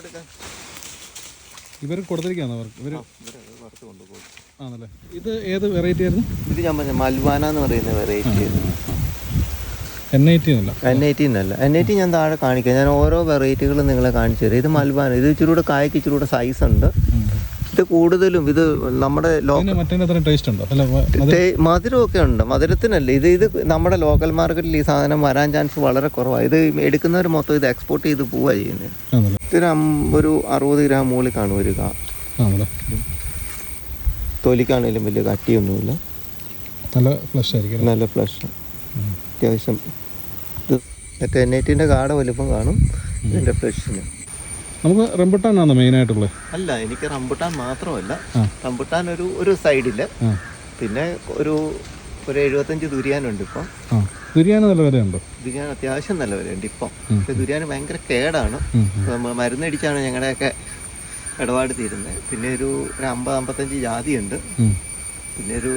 വിളവെടുക്കാൻ ഇവർ കൊടുത്തിരിക്കുകയാണോ അവർക്ക് ഇവർ വറുത്ത് കൊണ്ടുപോകും ആണല്ലേ? ഇത് ഏത് വെറൈറ്റി ആയിരുന്നു? ഇത് ഞാൻ പറഞ്ഞ മൽവാന എന്ന് പറയുന്ന വെറൈറ്റി എൻ ഐ ടി എന്നല്ല. എൻ ഐ ടി എന്നല്ല. എൻ ഐ ടി ഞാൻ താഴെ കാണിക്കാം. ഞാൻ ഓരോ വെറൈറ്റികളും നിങ്ങളെ കാണിച്ചു തരാം. ഇത് മൽവാന. ഇത് ഇച്ചിരി കൂടെ കായ്ക്ക് ഇച്ചിരി കൂടെ സൈസ് ഉണ്ട്. ഇത് കൂടുതലും ഇത് നമ്മുടെ അല്ല മധുരമൊക്കെ ഉണ്ട്. മധുരത്തിനല്ല? ഇത് ഇത് നമ്മുടെ ലോക്കൽ മാർക്കറ്റിൽ ഈ സാധനം വരാൻ ചാൻസ് വളരെ കുറവാണ് ഇത് എടുക്കുന്നവർ മൊത്തം ഇത് എക്സ്പോർട്ട് ചെയ്ത് പോവുക ചെയ്യുന്നത് ആണല്ലേ ഒരു അറുപത് ഗ്രാം മുകളിൽ കാണും ഒരു കാ. തൊലിക്കാണേലും വലിയ കട്ടിയൊന്നുമില്ല. നല്ല ഫ്ലഷ് ആയിരിക്കും നല്ല ഫ്ലഷ്. അത്യാവശ്യം ഇത് മറ്റേ ഐ കാട വലുപ്പം കാണും ഇതിന്റെ ഫ്ലഷിന്. നമുക്ക് റംബുട്ടാനാണ് മെയിൻ ആയിട്ടുള്ളത് അല്ല എനിക്ക് റംബുട്ടാൻ മാത്രമല്ല. റംബുട്ടാൻ ഒരു ഒരു സൈഡിൽ പിന്നെ ഒരു ഒരു എഴുപത്തഞ്ച് ദുരിയാനുണ്ട് ഇപ്പം. ആ നല്ല വിലയുണ്ടോ? ദുരിയാൻ അത്യാവശ്യം നല്ല വിലയുണ്ട് ഇപ്പം. പക്ഷെ ദുരിയാന് ഭയങ്കര കേടാണ്. മരുന്നടിച്ചാണ് ഞങ്ങളുടെയൊക്കെ ഇടപാട് തീരുന്നത്. പിന്നെ ഒരു ഒരു അമ്പത് അമ്പത്തഞ്ച് ജാതിയുണ്ട്. പിന്നെ ഒരു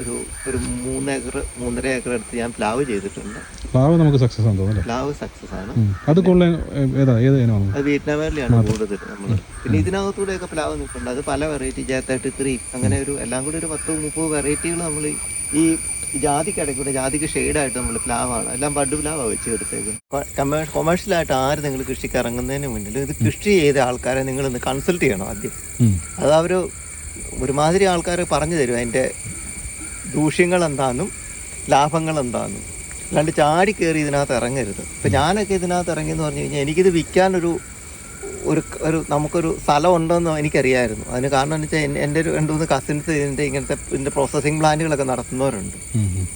ഒരു ഒരു മൂന്ന് ഏക്കർ മൂന്നര ഏക്കർ എടുത്ത് ഞാൻ പ്ലാവ് ചെയ്തിട്ടുണ്ട്. പ്ലാവ് നമുക്ക് സക്സസ് ആണ് തോന്നുന്നു പ്ലാവ് സക്സസ് ആണ്. അത് അത് വിയറ്റ്നാമിലാണ് കൂടുതൽ നമ്മൾ പിന്നെ ഇതിനകത്തൂടെയൊക്കെ പ്ലാവ് നിൽക്കുന്നുണ്ട് അത് പല വെറൈറ്റി ജാത്തായിട്ട് ത്രീ അങ്ങനെ ഒരു എല്ലാം കൂടി ഒരു പത്ത് മുപ്പത് വെറൈറ്റികൾ നമ്മൾ ഈ ജാതിക്കിടയ്ക്കൂടെ ജാതിക്ക് ഷെയ്ഡായിട്ട് നമ്മൾ പ്ലാവാണ് എല്ലാം ബഡ് പ്ലാവാണ് വെച്ച് എടുത്തേക്കുന്നത് കൊമേഴ്ഷ്യലായിട്ട് ആര് നിങ്ങൾ കൃഷിക്ക് ഇറങ്ങുന്നതിന് മുന്നിൽ ഇത് കൃഷി ചെയ്ത ആൾക്കാരെ നിങ്ങൾ ഇന്ന് കൺസൾട്ട് ചെയ്യണം ആദ്യം. അത് അവർ ഒരുമാതിരി ആൾക്കാർ പറഞ്ഞു തരും അതിന്റെ ദൂഷ്യങ്ങൾ എന്താണെന്നും ലാഭങ്ങൾ എന്താണെന്നും അല്ലാണ്ട് ചാടി കയറി ഇതിനകത്ത് ഇറങ്ങരുത്. ഇപ്പം ഞാനൊക്കെ ഇതിനകത്ത് ഇറങ്ങിയെന്ന് പറഞ്ഞു കഴിഞ്ഞാൽ എനിക്കിത് വിൽക്കാനൊരു ഒരു ഒരു നമുക്കൊരു സ്ഥലം ഉണ്ടെന്ന് എനിക്കറിയായിരുന്നു. അതിന് കാരണം എന്ന് വെച്ചാൽ എന്റെ ഒരു രണ്ട് മൂന്ന് കസിൻസ് ഇതിന്റെ ഇങ്ങനത്തെ ഇതിന്റെ പ്രോസസ്സിങ് പ്ലാന്റുകളൊക്കെ നടത്തുന്നവരുണ്ട്.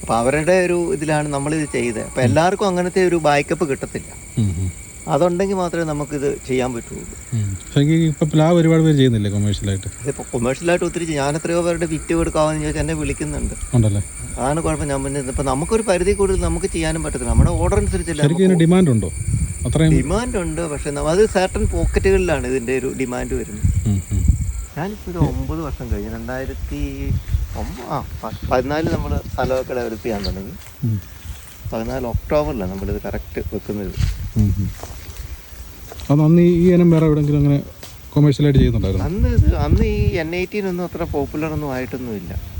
അപ്പോൾ അവരുടെ ഒരു ഇതിലാണ് നമ്മളിത് ചെയ്തത്. അപ്പോൾ എല്ലാവർക്കും അങ്ങനത്തെ ഒരു ബാക്കപ്പ് കിട്ടത്തില്ല. അതുണ്ടെങ്കിൽ മാത്രമേ നമുക്കിത് ചെയ്യാൻ പറ്റുള്ളൂ. പ്ലാവ് ഒരുപാട് പേര് ചെയ്യുന്നില്ലേ കൊമേഴ്ഷ്യലായിട്ട് ഒത്തിരി ഞാൻ എത്രയോ പേരുടെ വിറ്റ് കൊടുക്കാമെന്ന് ചോദിച്ചാൽ എന്നെ വിളിക്കുന്നുണ്ട്. ഉണ്ടല്ലേ? അതാണ് കുഴപ്പം. ഞാൻ പിന്നെ ഇപ്പം നമുക്കൊരു പരിധി കൂടുതൽ നമുക്ക് ചെയ്യാനും പറ്റത്തില്ല. നമ്മുടെ ഓർഡർ അനുസരിച്ചല്ല ഡിമാൻഡ് ഉണ്ടോ? അത്രയും ഡിമാൻഡ് ഉണ്ട് പക്ഷെ അത് സർട്ടൺ പോക്കറ്റുകളിലാണ് ഇതിന്റെ ഒരു ഡിമാൻഡ് വരുന്നത്. ഞാനിപ്പോൾ ഒരു ഒമ്പത് വർഷം കഴിഞ്ഞു രണ്ടായിരത്തി ആ പതിനാല് നമ്മൾ സ്ഥലമൊക്കെ ഡെവലപ്പ് ചെയ്യാൻ തുടങ്ങി. പതിനാല് ഒക്ടോബറിലാണ് നമ്മളിത് കറക്റ്റ് വെക്കുന്നത്. അന്ന് ഈ- ഇനം വേറെ എവിടെയെങ്കിലും അങ്ങനെ കൊമേഴ്ഷ്യലായിട്ട് ചെയ്യുന്നുണ്ടായിരുന്നു? അന്ന് ഇത് അന്ന് ഈ എൻ ഐ ഒന്നും അത്ര പോപ്പുലർ ഒന്നും ആയിട്ടൊന്നുമില്ല.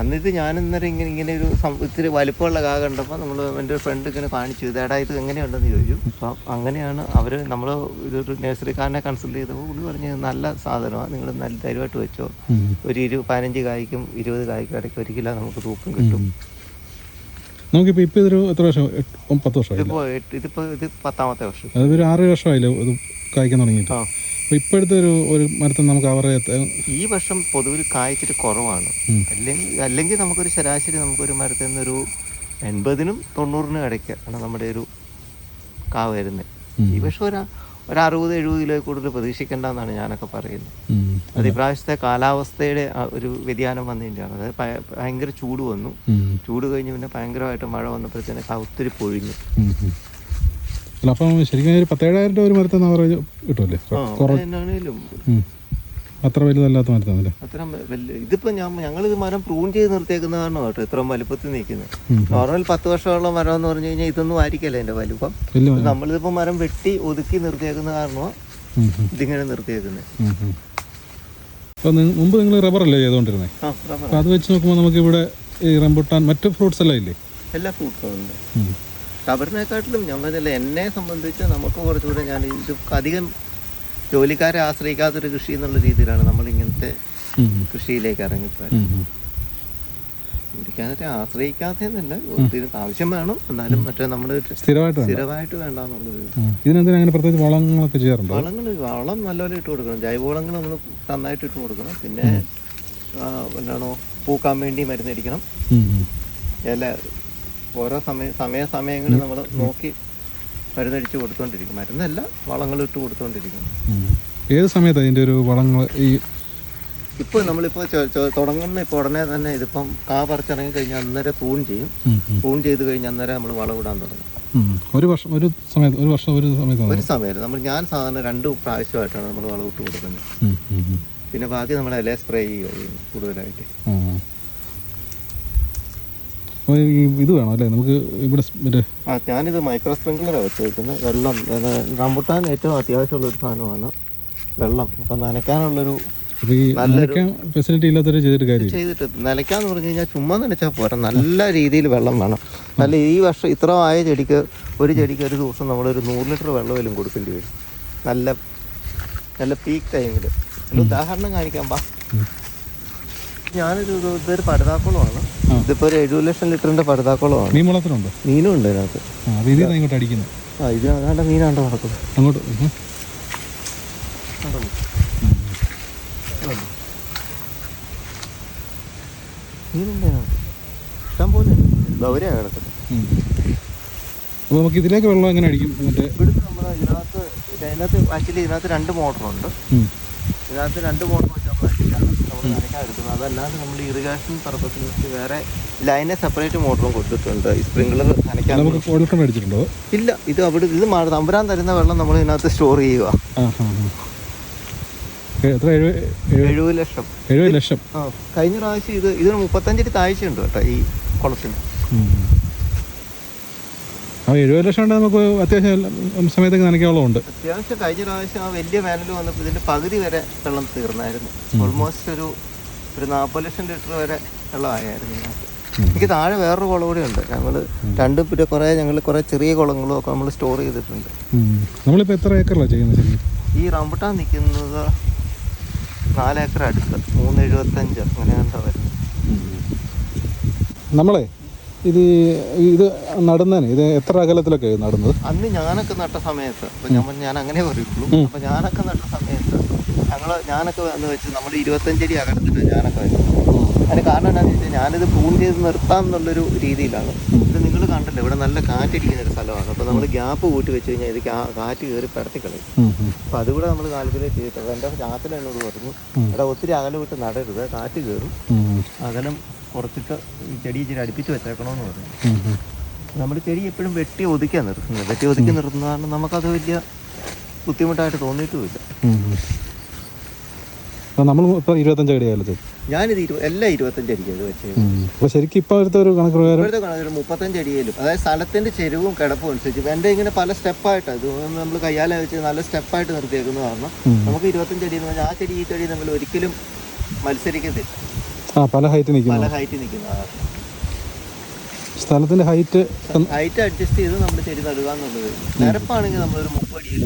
അന്ന് ഇത് ഞാൻ ഇന്നലെ ഇങ്ങനെ ഇങ്ങനെ ഒരു ഇത്തിരി വലിപ്പമുള്ള കാ കണ്ടപ്പോൾ നമ്മൾ എന്റെ ഫ്രണ്ട് ഇങ്ങനെ കാണിച്ചു ഇതേടാ ഇത് എങ്ങനെയുണ്ടെന്ന് ചോദിച്ചു. അപ്പം അങ്ങനെയാണ് അവർ നമ്മൾ ഇതൊരു നഴ്സറിക്കാരനെ കൺസൾട്ട് ചെയ്തപ്പോൾ പുള്ളി പറഞ്ഞു നല്ല സാധനമാണ് നിങ്ങൾ നല്ല ധൈര്യമായിട്ട് വെച്ചോ. ഒരു ഇരു പതിനഞ്ച് കായ്ക്കും ഇരുപത് കായ്ക്കും ഇടയ്ക്ക് ഒരു കിലോ നമുക്ക് തൂക്കം കിട്ടും. ഇതിപ്പോ ഇതൊരു എത്ര വർഷം? പത്ത് എട്ട് ഇതിപ്പോൾ ഇത് പത്താമത്തെ വർഷം. അതൊരു ആറ് വർഷമായില്ലേ ഇത് കായ്ക്കാൻ തുടങ്ങിയിട്ട്? അപ്പോൾ ഇപ്പോഴത്തെ ഒരു ഒരു മരത്തിൽ നമുക്ക് അവർ ഈ വർഷം പൊതുവിൽ കായ്ച്ചിട്ട് കുറവാണ്. അല്ലെങ്കിൽ അല്ലെങ്കിൽ നമുക്കൊരു ശരാശരി നമുക്കൊരു മരത്തിൽ നിന്നൊരു എൺപതിനും തൊണ്ണൂറിനും ഇടയ്ക്ക് ആണ് നമ്മുടെ ഒരു കാ വരുന്നത്. ഈ വർഷം ഒരു ഒരു അറുപത് എഴുപത് കിലോ കൂടുതൽ പ്രതീക്ഷിക്കേണ്ട എന്നാണ് ഞാനൊക്കെ പറയുന്നത്. അത് ഇപ്രാവശ്യത്തെ കാലാവസ്ഥയുടെ ഒരു വ്യതിയാനം വന്നതിന്റെയാണ് അതായത് ഭയങ്കര ചൂട് വന്നു. ചൂട് കഴിഞ്ഞ് പിന്നെ ഭയങ്കരമായിട്ട് മഴ വന്നപ്പോഴത്തേന് ഒത്തിരി പൊഴിഞ്ഞു. അല്ല അപ്പം ശരിക്കും ഒരു പത്തേഴായിരം രൂപ ഒരു മരത്തിൽ ആവറേജ് കിട്ടുമല്ലേ? എന്നാണേലും. അത്ര വലുതല്ലാത്ത മരത്താണല്ലേ? അത്ര വലിയ ഇതിപ്പോ ഞാൻ ഞങ്ങൾ ഇത് മരം പ്രൂൺ ചെയ്ത് നിർത്തിയേക്കുന്ന കാരണം കേട്ടോ ഇത്രയും വലുപ്പത്തിൽ നിൽക്കുന്നത്. നോർമൽ പത്ത് വർഷമുള്ള മരം എന്ന് പറഞ്ഞു കഴിഞ്ഞാൽ ഇതൊന്നും ആയിരിക്കല്ല എന്റെ വലുപ്പം. നമ്മളിതിപ്പോ മരം വെട്ടി ഒതുക്കി നിർത്തിയേക്കുന്ന കാരണമാണ് ഇതിങ്ങനെ നിർത്തിയേക്കുന്നത്. മുമ്പ് നിങ്ങൾ റബ്ബറല്ലേ ചെയ്തുകൊണ്ടിരുന്നത് ആ റബ്ബർ. അത് വെച്ച് നോക്കുമ്പോൾ നമുക്കിവിടെ ഈ റംബുട്ടാൻ മറ്റു ഫ്രൂട്ട്സ് എല്ലാം ഇല്ലേ? എല്ലാ ഫ്രൂട്ട്സും ഉണ്ട്. ഉം. ഞാൻ പറഞ്ഞില്ല എന്നെ സംബന്ധിച്ച് നമുക്ക് കുറച്ചുകൂടെ ഞാൻ ഇത് അധികം ജോലിക്കാരെ ആശ്രയിക്കാത്തൊരു കൃഷി എന്നുള്ള രീതിയിലാണ് നമ്മൾ ഇങ്ങനത്തെ കൃഷിയിലേക്ക് ഇറങ്ങിപ്പോയത്. ജോലിക്കാരെ ആശ്രയിക്കാത്തതെന്നല്ല ഒത്തിരി ആവശ്യം വേണം. എന്നാലും മറ്റേ നമ്മൾ സ്ഥിരമായിട്ട് വേണ്ടെന്നുള്ളത് സ്ഥിരമായിട്ട്. ഇതിനെന്തിനാ അങ്ങനെ പ്രത്യേകിച്ച് വളങ്ങളൊക്കെ ചെയ്യാറുണ്ടോ? വളങ്ങൾ വളം നല്ലപോലെ ഇട്ട് കൊടുക്കണം. ജൈവവളങ്ങൾ നമ്മൾ നന്നായിട്ട് ഇട്ട് കൊടുക്കണം. പിന്നെ എന്താണോ പൂക്കാൻ വേണ്ടി മരുന്നടിക്കണം. ഇല ഓരോ സമയ സമയ സമയങ്ങളിൽ നമ്മൾ നോക്കി മരുന്നടിച്ച് കൊടുത്തോണ്ടിരിക്കും. മരുന്നല്ല വളങ്ങൾ ഇട്ട് കൊടുത്തോണ്ടിരിക്കും. ഏത് സമയത്താണ് ഇതിന്റെ ഒരു വളങ്ങൾ ഈ ഇപ്പോൾ നമ്മളിപ്പോൾ തുടങ്ങുന്ന ഇപ്പോൾ ഉടനെ തന്നെ ഇതിപ്പം കാ പറിച്ചിറങ്ങി കഴിഞ്ഞാൽ അന്നേരം പൂൺ ചെയ്യും. പൂൺ ചെയ്ത് കഴിഞ്ഞാൽ അന്നേരം നമ്മൾ വളമിടാൻ തുടങ്ങും. ഒരു വർഷം ഒരു സമയത്ത് ഒരു വർഷം ഒരു സമയത്ത് ഒരു സമയത്ത് നമ്മൾ ഞാൻ സാധാരണ രണ്ട് പ്രാവശ്യമായിട്ടാണ് നമ്മൾ വളമിട്ട് കൊടുക്കുന്നത്. പിന്നെ ബാക്കി നമ്മൾ ഇല സ്പ്രേ ചെയ്യുകയും ചെയ്യും കൂടുതലായിട്ട്. അപ്പോൾ ഈ ഇത് വേണം അല്ലേ? നമുക്ക് ഇവിടെ സ് മറ്റേ ആ ഞാനിത് മൈക്രോ സ്പ്രിങ്ക്ലറാണ് വെച്ചേക്കുന്നത് വെള്ളം റംബുട്ടാൻ ഏറ്റവും അത്യാവശ്യമുള്ള ഒരു സാധനമാണ്. വെള്ളം. അപ്പം നനയ്ക്കാനുള്ളൊരു നനയ്ക്കാൻ ഫെസിലിറ്റി ഇല്ലാത്തവരെ ചെയ്തിട്ട് കാര്യം ചെയ്തിട്ട് നനയ്ക്കാന്ന് പറഞ്ഞു കഴിഞ്ഞാൽ ചുമ്മാ നനച്ചാൽ പോരാ. നല്ല രീതിയിൽ വെള്ളം വേണം. നല്ല ഈ വർഷം ഇത്ര ആയ ചെടിക്ക് ഒരു ചെടിക്ക് ഒരു ദിവസം നമ്മളൊരു നൂറ് ലിറ്റർ വെള്ളമെങ്കിലും കൊടുക്കേണ്ടി വരും. നല്ല നല്ല പീക്ക് ടൈമിൽ ഒരു ഉദാഹരണം കാണിക്കാൻ പാ ഞാനൊരു ഇത് ഇതൊരു പടുതാക്കുളമാണ്. ഇതിപ്പോ ഒരു എഴുപത് ലക്ഷം ലിറ്ററിന്റെ പടുതാക്കുളമാണ്. മീൻ വളർത്തലുണ്ടോ? മീനും ഉണ്ട് അത് ഇതിൽ ഇങ്ങോട്ട് അടിക്കുന്നത്? ആ ഇത് അതാണ്ട് മീനാണ്ടോ നടക്കുന്നത് അങ്ങോട്ട്? മീനുണ്ട് അതിനകത്ത് ഇഷ്ടം പോലെ ഗൗരയാണ് കിടക്കുന്നത് അപ്പോൾ നമുക്ക് ഇതിലേക്ക് വെള്ളം എങ്ങനെ അടിക്കും? മറ്റേ ഇവിടുന്ന് നമ്മൾ ഇതിനകത്ത് ഇതിനകത്ത് ആക്ച്വലി ഇതിനകത്ത് രണ്ട് മോട്ടറുണ്ട്. ഇതിനകത്ത് രണ്ട് മോട്ടർ നമ്മൾ നനയ്ക്കാൻ എടുക്കുന്നത് അതല്ലാണ്ട് നമ്മൾ ഇറിഗേഷൻ പർപ്പസിന് വേറെ ലൈനെ സെപ്പറേറ്റ് മോട്ടറും കൊടുത്തിട്ടുണ്ട് സ്പ്രിംഗ്ലർ നനയ്ക്കാൻ നമുക്ക് അടിച്ചിട്ടുണ്ടോ? ഇല്ല ഇത് അവിടെ ഇത് തമ്പുരാൻ തരുന്ന വെള്ളം നമ്മൾ ഇതിനകത്ത് സ്റ്റോർ ചെയ്യുക എഴുപത് ലക്ഷം. എഴുപത് ലക്ഷം. കഴിഞ്ഞ പ്രാവശ്യം ഇത് ഇതിന് മുപ്പത്തഞ്ചിന് താഴ്ചയുണ്ട് കേട്ടോ ഈ കുളത്തിന്. ആ എഴുപത് ലക്ഷം ഉണ്ട് നമുക്ക് അത്യാവശ്യം എല്ലാം സമയത്തൊക്കെ നനയ്ക്കാനുള്ള ഉണ്ട് അത്യാവശ്യം കഴിഞ്ഞ പ്രാവശ്യം ആ വലിയ വേനൽ വന്നപ്പോൾ ഇതിന്റെ പകുതി വരെ വെള്ളം തീർന്നായിരുന്നു. ഓൾമോസ്റ്റ് ഒരു ഒരു നാൽപ്പത് ലക്ഷം ലിറ്റർ വരെ ഉം. എനിക്ക് താഴെ വേറൊരു കുളം കൂടി ഉണ്ട്. ഞങ്ങൾ രണ്ട് പിന്നെ കുറേ ഞങ്ങൾ കുറേ ചെറിയ കുളങ്ങളും ഒക്കെ നമ്മൾ സ്റ്റോർ ചെയ്തിട്ടുണ്ട്. നമ്മളിപ്പോൾ എത്ര ഏക്കറിലാണ് ചെയ്യുന്നത് ഈ റംബുട്ടാൻ നിൽക്കുന്നത് നാലേക്കർ അടുത്ത്. മൂന്ന് എഴുപത്തഞ്ച്. അങ്ങനെ എന്താ വരുന്നത് നമ്മളെ ഇത് ഇത് നടുന്നതിന് ഇത് എത്ര അകലത്തിലൊക്കെ നടുന്നത്? അന്ന് ഞാനൊക്കെ നട്ട സമയത്ത് ഞാൻ ഞാൻ അങ്ങനെ പറയുള്ളൂ. അപ്പൊ ഞാനൊക്കെ നട്ട സമയത്ത് ഞങ്ങൾ ഞാനൊക്കെ എന്ന് വെച്ച് നമ്മൾ ഇരുപത്തഞ്ചടി അകലത്തിലാണ് ഞാനൊക്കെ വെച്ചു. അതിന് കാരണം എന്താണെന്ന് വെച്ചാൽ ഞാനിത് പൂൺ ചെയ്ത് നിർത്താം എന്നുള്ളൊരു രീതിയിലാണ്. കണ്ടല്ലോ ഇവിടെ നല്ല കാറ്റടിക്കുന്ന ഒരു സ്ഥലമാണ്. അപ്പോൾ നമ്മൾ ഗ്യാപ്പ് കൂട്ടി വെച്ച് കഴിഞ്ഞാൽ ഇത് കാറ്റ് കയറി പരത്തി കളയും. ഉം. അപ്പോൾ അതുകൂടെ നമ്മൾ കാൽക്കുലേറ്റ് ചെയ്തിട്ടുണ്ട് എന്റെ ചാത്തല എന്നോട് പറഞ്ഞു ഇവിടെ ഒത്തിരി അകലം വിട്ട് നടരുത് കാറ്റ് കയറും അകലം കുറച്ചിട്ട് ഈ ചെടി ഇച്ചിരി അടുപ്പിച്ച് വെച്ചേക്കണമെന്ന് പറഞ്ഞു. നമ്മൾ ചെടി എപ്പോഴും വെട്ടി ഒതുക്കാൻ നിർത്തുന്നത്. വെട്ടി ഒതുക്കി നിർത്തുന്ന കാരണം നമുക്കത് വലിയ ബുദ്ധിമുട്ടായിട്ട് തോന്നിയിട്ടുമില്ല. നമ്മൾ ഇപ്പോൾ ഇരുപത്തഞ്ച് അടിയായാലും ഞാനിത് ഇരു എല്ലാം ഇരുപത്തഞ്ച് വെച്ചത് അപ്പോൾ ശരിക്കും ഇപ്പോൾ അടുത്ത ഒരു കണക്ക് പ്രകാരം ഇപ്പോഴത്തെ കണക്കിൽ മുപ്പത്തഞ്ച് അടിയിലും അതായത് സ്ഥലത്തിന്റെ ചെരുവും കിടപ്പും അനുസരിച്ച് എന്റെ ഇങ്ങനെ പല സ്റ്റെപ്പായിട്ടാണ് ഇത് നമ്മൾ കയ്യാലെ വെച്ച് നല്ല സ്റ്റെപ്പായിട്ട് നിർത്തിയേക്കുന്ന കാരണം നമുക്ക് ഇരുപത്തഞ്ച് അടി എന്ന് പറഞ്ഞാൽ ആ ചെടി ഈ ചെടി നമ്മൾ ഒരിക്കലും മത്സരിക്കത്തില്ല. ആ പല ഹൈറ്റ് നിൽക്കുന്നു. പല ഹൈറ്റ് നിൽക്കുന്നതാണ് സ്ഥലത്തിന്റെ ഹൈറ്റ് ഹൈറ്റ് അഡ്ജസ്റ്റ് ചെയ്ത് നമ്മൾ ചെടി നടുക എന്നുള്ളത്. നിരപ്പാണെങ്കിൽ നമ്മളൊരു മുപ്പത് അടിയിൽ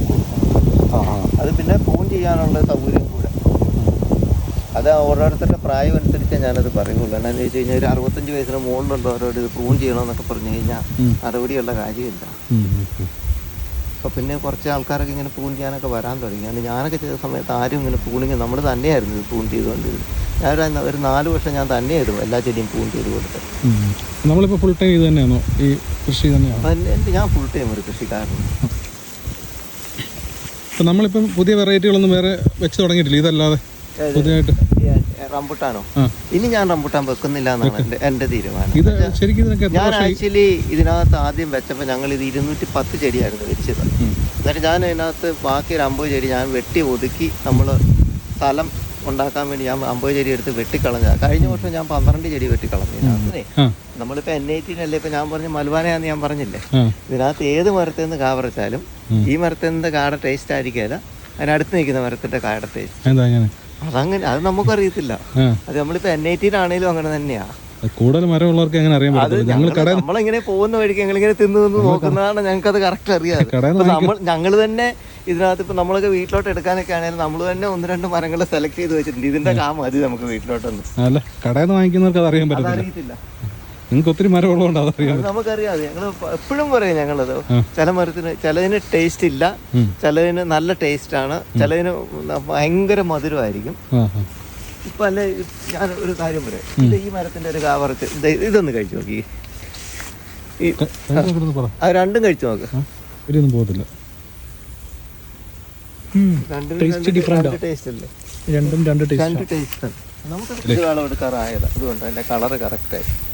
അത് പിന്നെ ഫോൺ ചെയ്യാനുള്ള സൗകര്യം കൂടെ. അത് ഓരോരുത്തരുടെ പ്രായം അനുസരിച്ച് ഞാനത് പറയുള്ളൂ എന്നാന്ന് വെച്ച് കഴിഞ്ഞാൽ ഒരു അറുപത്തഞ്ച് വയസ്സിന് മുകളിലുള്ളവരോട് ഇത് പ്രൂൺ ചെയ്യണമെന്നൊക്കെ പറഞ്ഞു കഴിഞ്ഞാൽ. നടപടിയുള്ള കാര്യമില്ല അപ്പൊ. അപ്പോൾ പിന്നെ കുറച്ച് ആൾക്കാരൊക്കെ ഇങ്ങനെ പ്രൂൺ ചെയ്യാനൊക്കെ വരാൻ തുടങ്ങി അതുകൊണ്ട് ഞാനൊക്കെ ചെയ്ത സമയത്ത് ആരും ഇങ്ങനെ പ്രൂണിങ് നമ്മൾ തന്നെയായിരുന്നു ഇത് പ്രൂൺ ചെയ്തുകൊണ്ടിരുന്നത് അന്ന് ഒരു നാല് വർഷം ഞാൻ തന്നെയായിരുന്നു എല്ലാ ചെടിയും പ്രൂൺ ചെയ്ത് കൊടുത്തത് ഉം. നമ്മളിപ്പോൾ ഫുൾ ടൈം ഇത് തന്നെയാണോ ഈ കൃഷി തന്നെയാണ് ഞാൻ ഫുൾ ടൈം ഒരു കൃഷിക്കാരനാണ് നമ്മളിപ്പം പുതിയ വെറൈറ്റികളൊന്നും വേറെ വെച്ച് തുടങ്ങിയിട്ടില്ല ഇതല്ലാതെ? പുതിയതായിട്ട്. റംബുട്ടാനോ? ഇനി ഞാൻ റംബുട്ടാൻ വെക്കുന്നില്ല എന്നാണ് എന്റെ തീരുമാനം. ഇത് ശരിക്കും ഞാൻ ആക്ച്വലി ഇതിനകത്ത് ആദ്യം വെച്ചപ്പോൾ ഞങ്ങൾ ഇത് ഇരുന്നൂറ്റി പത്ത് ചെടിയായിരുന്നു വെച്ചത്. എന്നിട്ട് ഞാൻ അതിനകത്ത് ബാക്കി ഒരു അമ്പത് ചെടി ഞാൻ വെട്ടി ഒതുക്കി നമ്മൾ സ്ഥലം ഉണ്ടാക്കാൻ വേണ്ടി ഞാൻ അമ്പത് ചെടി എടുത്ത് വെട്ടിക്കളഞ്ഞ കഴിഞ്ഞ വർഷം ഞാൻ പന്ത്രണ്ട് ചെടി വെട്ടിക്കളഞ്ഞു ഇതിനകത്ത്. നമ്മളിപ്പോ എൻ ഐ ഇപ്പൊ ഇപ്പം ഞാൻ പറഞ്ഞ മൽവാനയാന്ന് ഞാൻ പറഞ്ഞില്ലേ? ഇതിനകത്ത് ഏത് മരത്തിൽ നിന്ന് കാ പറിച്ചാലും ഈ മരത്തിൽ നിന്ന് കാട ടേസ്റ്റ് ആയിരിക്കില്ല അതിനടുത്ത് നിൽക്കുന്ന മരത്തിന്റെ കാട ടേസ്റ്റ് അതങ്ങനെ അത് നമുക്കറിയത്തില്ല. അറിയത്തില്ല അത് നമ്മളിപ്പോ എൻ ഐ ടിയിലാണേലും അങ്ങനെ തന്നെയാ. കൂടുതൽ മരമുള്ളവർക്ക് എങ്ങനെ അറിയാൻ അത് ഞങ്ങൾ കട നമ്മളിങ്ങനെ പോകുന്ന വഴിക്ക് ഞങ്ങളിങ്ങനെ തിന്നു തിന്ന് നോക്കുന്നതാണ് ഞങ്ങൾക്ക് അത് കറക്റ്റ് അറിയാം നമ്മൾ ഞങ്ങൾ തന്നെ ഇതിനകത്ത് ഇപ്പൊ നമ്മളൊക്കെ വീട്ടിലോട്ട് എടുക്കാനൊക്കെ ആണെങ്കിലും നമ്മൾ തന്നെ ഒന്ന് രണ്ട് മരങ്ങൾ സെലക്ട് ചെയ്ത് വെച്ചിട്ടുണ്ട്. ഇതിന്റെ കാ മതി നമുക്ക് വീട്ടിലോട്ടൊന്ന്. അല്ല കടയിൽ നിന്ന് വാങ്ങിക്കുന്നവർക്ക് അത് അറിയാൻ പറ്റില്ല നിങ്ങൾക്ക് ഒത്തിരി മരം ഉള്ളതുകൊണ്ട് അതറിയാം നമുക്കറിയാം ഞങ്ങൾ എപ്പോഴും പറയും ഞങ്ങളത്. ആ. ചില മരത്തിന് ചിലതിന് ടേസ്റ്റ് ഇല്ല. ചിലതിന് നല്ല ടേസ്റ്റ് ആണ് ചിലതിന് ഭയങ്കര മധുരമായിരിക്കും. ആ ആ. ഇപ്പൊ അല്ലെ ഞാൻ ഒരു കാര്യം പറയാം. ഇത് ഈ മരത്തിന്റെ ഒരു കാവറച്ച് ഇത് ഇതൊന്ന് കഴിച്ചു നോക്കി. അത് രണ്ടും കഴിച്ചു നോക്ക്. ആ ഇവരൊന്നും പോകത്തില്ല. രണ്ടും ആ. രണ്ടും ടേസ്റ്റ് രണ്ട് ടേസ്റ്റ് നമുക്ക് കുറച്ച് കാലം എടുക്കാറായതാ. അതുകൊണ്ട് അതിന്റെ കളർ കറക്റ്റായി ഇങ്ങനെ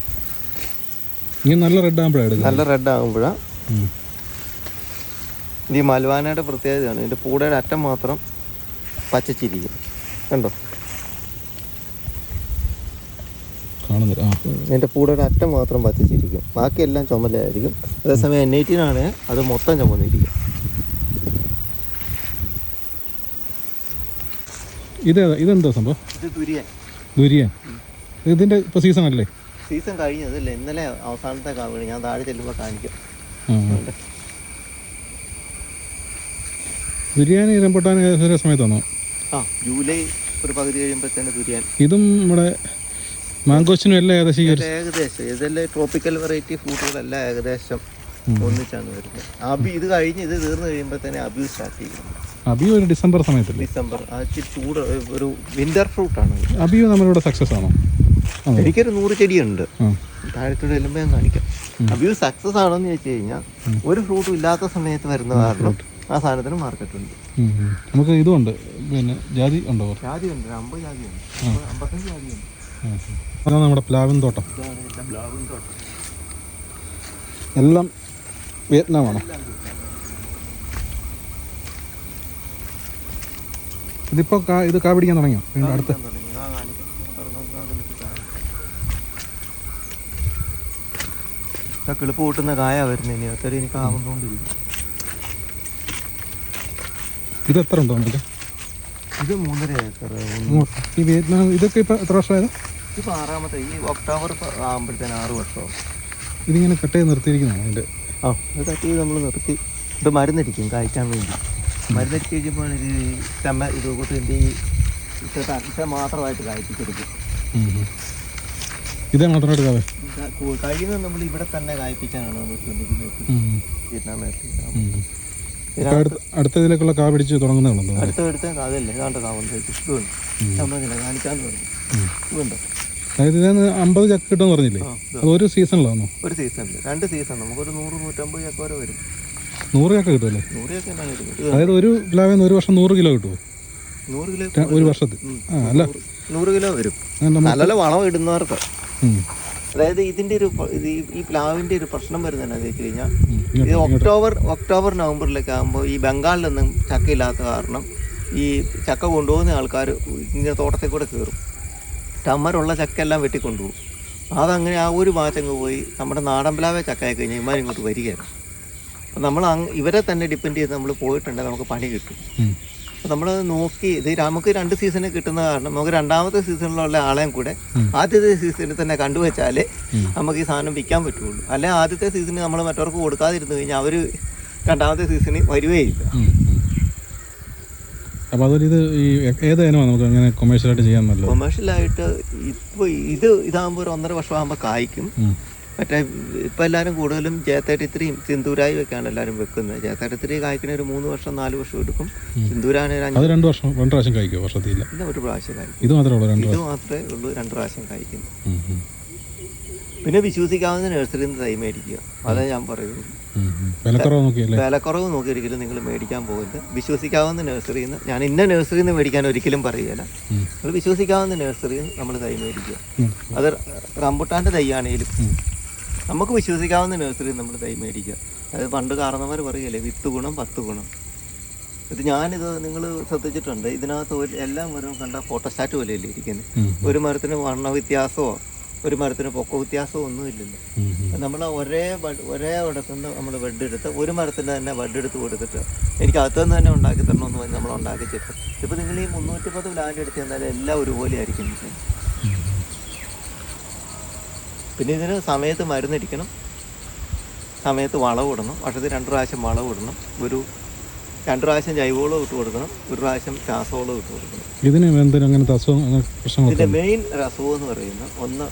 നല്ല റെഡ് ആകുമ്പോഴാണ് നല്ല റെഡ് ആകുമ്പോഴാണ് ഇത് ഈ മൽവാനയുടെ പ്രത്യേകതയാണ്. ഇതിന്റെ പൂടയുടെ അറ്റം മാത്രം പച്ചച്ചിരിക്കും കണ്ടോ? എന്റെ പൂടയുടെ അറ്റം മാത്രം പച്ചച്ചിരിക്കും ബാക്കിയെല്ലാം ചുമലായിരിക്കും അതേസമയം എൻ എയ്റ്റീനാണ് അത് മൊത്തം ചുമന്നിരിക്കും. ഇത് ഇതെന്താ സംഭവം? ഇത് ഇപ്പൊ ദുരിയൻ ഇതിന്റെ ഇപ്പോൾ സീസൺ അല്ലേ? സീസൺ കഴിഞ്ഞതല്ലേ? ഇന്നലെ അവസാനത്തെ കാവണി ഞാൻ താഴെ ചെല്ലുമ്പോൾ കാണിക്കും. ബിരിയാണി റംബുട്ടാൻ ഏകദേശം ഒരു സമയത്താണോ? ആ ജൂലൈ ഒരു പകുതി കഴിയുമ്പോഴത്തേന് ബിരിയാണി. ഇതും നമ്മുടെ മാങ്കോസിനും എല്ലാം ഏകദേശം ഏകദേശം. ഇതെല്ലാം ട്രോപ്പിക്കൽ വെറൈറ്റി ഫ്രൂട്ടുകളെല്ലാം ഏകദേശം ഒന്നിച്ചാണ് വരുന്നത്. അബി ഇത് കഴിഞ്ഞ് ഇത് തീർന്നു കഴിയുമ്പോഴത്തേനെ അബി സ്റ്റാർട്ട് ചെയ്യുന്നു. അബിയു ഒരു ഡിസംബർ സമയത്ത് ഡിസംബർ. ചൂട് ഒരു വിന്റർ ഫ്രൂട്ടാണ് അബിയു നമ്മളിവിടെ സക്സസ് ആണോ? എനിക്കൊരു നൂറ് ചെടിയുണ്ട്. ഉണ്ട് താഴത്തോട് ചെല്ലുമ്പോൾ ഞാൻ കാണിക്കാം. അബിയു സക്സസ് ആണോന്ന് ചോദിച്ചു കഴിഞ്ഞാൽ ഒരു ഫ്രൂട്ടും ഇല്ലാത്ത സമയത്ത് വരുന്ന കാരണം ആ സാധനത്തിന് മാർക്കറ്റ് ഉണ്ട്. നമുക്ക് ഇതുണ്ട്. പിന്നെ ജാതി ഉണ്ടോ? ജാതി ഉണ്ട് അമ്പത് ജാതി ഉണ്ട് അമ്പത്തഞ്ച് ജാതി ഉണ്ട്. അതാണ് നമ്മുടെ പ്ലാവിൻ തോട്ടം. പ്ലാവിൻ തോട്ടം എല്ലാം വിയറ്റ്നാമാണോ. ഇതിപ്പോൾ കാ ഇത് കാ പിടിക്കാൻ തുടങ്ങിയോ? വീണ്ടും അടുത്ത് ഞാൻ തുടങ്ങി. ആ കാണിക്കാം. ഒരെണ്ണം ഞാൻ നിനക്ക് കാണിക്കാം. കിളിപ്പ് കൂട്ടുന്ന കായ വരുന്നേ ഇനി. അത്ര എനിക്ക് ആവുന്നോണ്ടിരിക്കും ഇത് എത്ര ഉണ്ടോ ഇത് മൂന്നര ഏക്കർ. ഈ വിയറ്റ്നാം ഇതൊക്കെ ഇപ്പൊ എത്ര വർഷമായത്? ഇപ്പൊ ആറാമത്തെ ഈ ഒക്ടോബർ ആകുമ്പോഴത്തേന് ആറ് വർഷമാവും ഇതിങ്ങനെ കട്ട് ചെയ്ത് നിർത്തിയിരിക്കുന്നതാണ് അതിന്റെ. ആ ഇത് കട്ട് ചെയ്ത് നമ്മൾ നിർത്തി. ഇത് മരുന്നടിക്കും കായ്ക്കാൻ വേണ്ടി. മരുന്നടിച്ച് കഴിയുമ്പോൾ ഇത് ചമ്മ ഇത് കൂട്ട് ഈ ഇത്ര മാത്രമായിട്ട് കായ്പ്പിച്ചെടുക്കും. ഇതേ മാത്രമായിട്ട് എടുക്കാതെ കഴിയുന്നത് നമ്മൾ ഇവിടെ തന്നെ കായ്പ്പിക്കാനാണ് നമ്മൾ ശ്രമിക്കുന്നത് വിയറ്റ്നാം മേഖലയിൽ. അടുത്ത അടുത്ത ഇതിലേക്കുള്ള കാ പിടിച്ച് തുടങ്ങുന്നതാണോ അടുത്ത അടുത്ത അതല്ലേ ഇതാണ്ട് കാവുന്നത് ഇതുണ്ട് നമ്മളിങ്ങനെ കാണിക്കാന്ന് പറഞ്ഞു ഇതുണ്ട് അതായത് ഇതിന് അമ്പത് ചക്ക കിട്ടുമെന്ന് പറഞ്ഞില്ലേ? അത് ഒരു സീസണിലാണോ ഒരു സീസണിൽ രണ്ട് സീസൺ. നമുക്കൊരു നൂറ് നൂറ്റമ്പത് ചക്ക വരെ വരും. നൂറ് ചക്ക കിട്ടുമല്ലേ? അതായത് ഒരു പ്ലാവിൽ നിന്ന് ഒരു വർഷം നൂറ് കിലോ കിട്ടുമോ നൂറ് കിലോ ഒരു വർഷത്തിൽ. ആ അല്ല. നൂറ് കിലോ വരും. നല്ല വളം ഇടുന്നവർക്ക്. അതായത് ഇതിന്റെ ഒരു ഇത് ഈ- പ്ലാവിന്റെ ഒരു പ്രശ്നം വരുന്നത് എന്താണെന്ന് വെച്ച് കഴിഞ്ഞാൽ ഇത് ഒക്ടോബർ ഒക്ടോബർ നവംബറിലൊക്കെ ആകുമ്പോൾ ഈ ബംഗാളിലൊന്നും ചക്കയില്ലാത്ത കാരണം ഈ ചക്ക കൊണ്ടുപോകുന്ന ആൾക്കാർ ഇങ്ങനെ തോട്ടത്തിൽ കൂടെ കയറും ടമ്മറുള്ള ചക്ക എല്ലാം വെട്ടിക്കൊണ്ടുപോകും. അതങ്ങനെ ആ ഒരു ഭാഗത്തങ്ങ് പോയി നമ്മുടെ നാടൻ പ്ലാവെ ചക്കയായി കഴിഞ്ഞാൽ ഇമാർ ഇങ്ങോട്ട് വരികയാണ്. അപ്പം നമ്മൾ ഇവരെ തന്നെ ഡിപ്പെൻഡ് ചെയ്ത് നമ്മൾ പോയിട്ടുണ്ടെങ്കിൽ നമുക്ക് പണി കിട്ടും. നമ്മൾ നോക്കി ഇത് നമുക്ക് രണ്ട് സീസണിൽ കിട്ടുന്ന കാരണം നമുക്ക് രണ്ടാമത്തെ സീസണിലുള്ള ആളെയും കൂടെ ആദ്യത്തെ സീസണിൽ തന്നെ കണ്ടുവച്ചാലേ നമുക്ക് ഈ സാധനം വിൽക്കാൻ പറ്റുള്ളൂ. അല്ലെ ആദ്യത്തെ സീസണിൽ നമ്മൾ മറ്റവർക്ക് കൊടുക്കാതിരുന്നു കഴിഞ്ഞാൽ അവർ രണ്ടാമത്തെ സീസണിൽ വരുവേയില്ല. അപ്പോൾ അതൊരു ഇത് ഈ ഏത് ഇനമാണ് നമുക്ക് അങ്ങനെ കൊമേഴ്ഷ്യലായിട്ട് ചെയ്യാൻ നല്ലത്? കൊമേഴ്ഷ്യലായിട്ട് ഇപ്പോൾ ഇത് ഇതാകുമ്പോൾ ഒരു ഒന്നര വർഷമാകുമ്പോൾ കായ്ക്കും. മറ്റേ ഇപ്പം എല്ലാവരും കൂടുതലും ജെ തേർട്ടി ത്രീയും സിന്ദൂരായും ഒക്കെയാണ് എല്ലാവരും വെക്കുന്നത്. ജെ തേർട്ടി ത്രീ കായ്ക്കണ ഒരു മൂന്ന് വർഷം നാല് വർഷം എടുക്കും. സിന്ദൂരാണ് ഒരു അത് രണ്ട് വർഷം രണ്ട് പ്രാവശ്യം കഴിക്കുമോ വർഷത്തില്ല പിന്നെ ഒരു പ്രാവശ്യം കായ്ക്കും. ഇത് മാത്രമേ ഉള്ളൂ രണ്ട് ഇത് മാത്രമേ ഉള്ളൂ രണ്ട് പ്രാവശ്യം കായ്ക്കുന്നു. പിന്നെ വിശ്വസിക്കാവുന്ന നഴ്സറിയിൽ നിന്ന് തൈ മേടിക്കുക. അതേ ഞാൻ പറയുന്നത്. വിലക്കുറവ് നോക്കി ഒരിക്കലും നിങ്ങൾ മേടിക്കാൻ പോകരുത്. വിശ്വസിക്കാവുന്ന നഴ്സറിയിൽ നിന്ന് ഞാൻ ഇന്ന നഴ്സറിയിൽ നിന്ന് മേടിക്കാൻ ഒരിക്കലും പറയുകയില്ല. നിങ്ങൾ വിശ്വസിക്കാവുന്ന നഴ്സറിയിൽ നമ്മൾ തൈ മേടിക്കുക. അത് റംബുട്ടാന്റെ തൈ ഉം. നമുക്ക് വിശ്വസിക്കാവുന്ന നഴ്സറി നമ്മൾ തൈ മേടിക്കുക. അത് പണ്ട് കാരണവന്മാർ പറയുകയല്ലേ വിത്ത് ഗുണം പത്ത് ഗുണം ഇത് ഞാനിത് നിങ്ങൾ ശ്രദ്ധിച്ചിട്ടുണ്ട്. ഇതിനകത്ത് ഒരു എല്ലാ മരവും കണ്ട ഫോട്ടോസ്റ്റാറ്റ് പോലെയല്ലേ ഇരിക്കുന്നത് ഒരു മരത്തിന് വർണ വ്യത്യാസമോ ഒരു മരത്തിന് പൊക്ക വ്യത്യാസമോ ഒന്നും ഇല്ലല്ലോ. നമ്മൾ ഒരേ ഒരേ ഇടത്തുനിന്ന് നമ്മൾ ബെഡ് എടുത്ത് ഒരു മരത്തിന്റെ തന്നെ ബെഡ് എടുത്ത് കൊടുത്തിട്ട് എനിക്ക് അകത്തുനിന്ന് തന്നെ ഉണ്ടാക്കി തരണമെന്ന് പറഞ്ഞ് നമ്മൾ ഉണ്ടാക്കി തരും ഇപ്പോൾ നിങ്ങൾ ഈ മുന്നൂറ്റി പത്ത് പ്ലാന്റ് എടുത്ത് തന്നാൽ എല്ലാം ഒരുപോലെ ആയിരിക്കും. പിന്നെ ഇതിന് സമയത്ത് മരുന്നടിക്കണം. സമയത്ത് വളവിടണം വർഷത്തിൽ രണ്ട് പ്രാവശ്യം വളവിടണം ഒരു രണ്ട് പ്രാവശ്യം ജൈവവളം ഇട്ട് കൊടുക്കണം. ഒരു പ്രാവശ്യം രാസവളം ഇട്ട് കൊടുക്കണം. ഇതിന് അങ്ങനത്തെ അസുഖം ഇതിന്റെ മെയിൻ അസുഖം എന്ന് പറയുന്നത് ഒന്ന്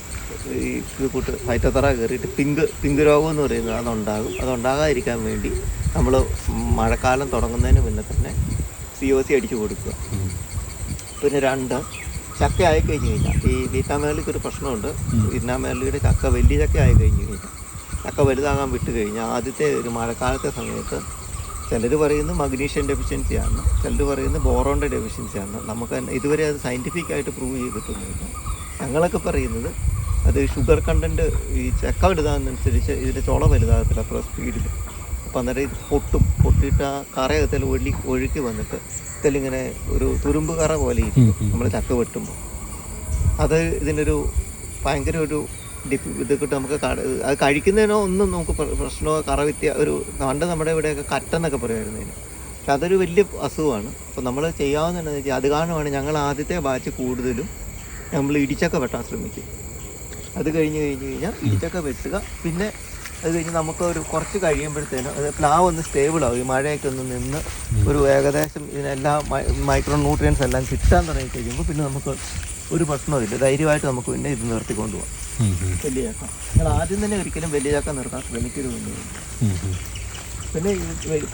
ഈ കൂട്ട് ഫൈറ്റത്തറ കയറിയിട്ട് പിങ്ക് പിങ്ക് രോഗം എന്ന് പറയുന്നത് അതുണ്ടാകും. അതുണ്ടാകാതിരിക്കാൻ വേണ്ടി നമ്മൾ മഴക്കാലം തുടങ്ങുന്നതിന് മുന്നേ തന്നെ സി ഒ സി അടിച്ചു കൊടുക്കുക. പിന്നെ രണ്ട് ചക്ക ആയി കഴിഞ്ഞ് കഴിഞ്ഞാൽ ഈ വീട്ടാമേളിക്ക് ഒരു പ്രശ്നമുണ്ട്. വീട്ടാമേലിയുടെ ചക്ക വലിയ ചക്ക ആയി കഴിഞ്ഞ് കഴിഞ്ഞാൽ ചക്ക വലുതാകാൻ വിട്ട് കഴിഞ്ഞാൽ ആദ്യത്തെ ഒരു മഴക്കാലത്തെ സമയത്ത് ചിലർ പറയുന്നത് മഗ്നീഷ്യം ഡെഫിഷ്യൻസിയാണ് ചിലർ പറയുന്നത് ബോറോണിന്റെ ഡെഫിഷ്യൻസിയാണ് നമുക്ക് ഇതുവരെ അത് സയന്റിഫിക് ആയിട്ട് പ്രൂവ് ചെയ്തിട്ടൊന്നുമില്ല ഞങ്ങളൊക്കെ പറയുന്നത് അത് ഷുഗർ കണ്ടന്റ് ഈ ചക്ക വലുതാകുന്നതനുസരിച്ച് ഇതിന്റെ ചുള വലുതാകത്തില്ല അത്ര സ്പീഡിൽ അപ്പോൾ അന്നേരം ഇത് പൊട്ടും. പൊട്ടിയിട്ട് ആ കറയത്തിൽ ഒഴി ഒഴുക്കി വന്നിട്ട് ഇതിലിങ്ങനെ ഒരു തുരുമ്പ് കറ പോലെ. നമ്മൾ ചക്ക വെട്ടുമ്പോൾ അത് ഇതിനൊരു ഭയങ്കര ഒരു ഡിപ്പ് ഇത് കിട്ടും നമുക്ക് അത് കഴിക്കുന്നതിനോ ഒന്നും നമുക്ക് പ്രശ്നമോ കറവിത്യ ഒരു പണ്ട് നമ്മുടെ ഇവിടെയൊക്കെ കട്ടെന്നൊക്കെ പറയുമായിരുന്നു ഇതിന് പക്ഷെ അതൊരു വലിയ അസുഖമാണ്. അപ്പോൾ നമ്മൾ ചെയ്യാവുന്ന വെച്ചാൽ അത് കാരണമാണ് ഞങ്ങൾ ആദ്യത്തെ ബാച്ച് കൂടുതലും നമ്മൾ ഇടിച്ചൊക്കെ വെട്ടാൻ ശ്രമിക്കും. അത് കഴിഞ്ഞ് കഴിഞ്ഞ് കഴിഞ്ഞാൽ ഇടിച്ചൊക്കെ വെട്ടുക. പിന്നെ അത് കഴിഞ്ഞ് നമുക്ക് ഒരു കുറച്ച് കഴിയുമ്പോഴത്തേനും അത് പ്ലാവ് ഒന്ന് സ്റ്റേബിൾ ആവും. ഈ മഴയൊക്കെ ഒന്ന് നിന്ന് ഒരു ഏകദേശം ഇതിനെല്ലാം മൈക്രോ ന്യൂട്രിയൻസ് എല്ലാം കിട്ടാൻ തുടങ്ങി കഴിയുമ്പോൾ പിന്നെ നമുക്ക് ഒരു പ്രശ്നമില്ല ധൈര്യമായിട്ട് നമുക്ക് പിന്നെ ഇത് നിർത്തിക്കൊണ്ട് പോകാം വലിയ ചക്ക ഞങ്ങൾ ആദ്യം തന്നെ ഒരിക്കലും വലിയ ചക്ക നിർത്താൻ ശ്രമിക്കരുതെന്ന്. പിന്നെ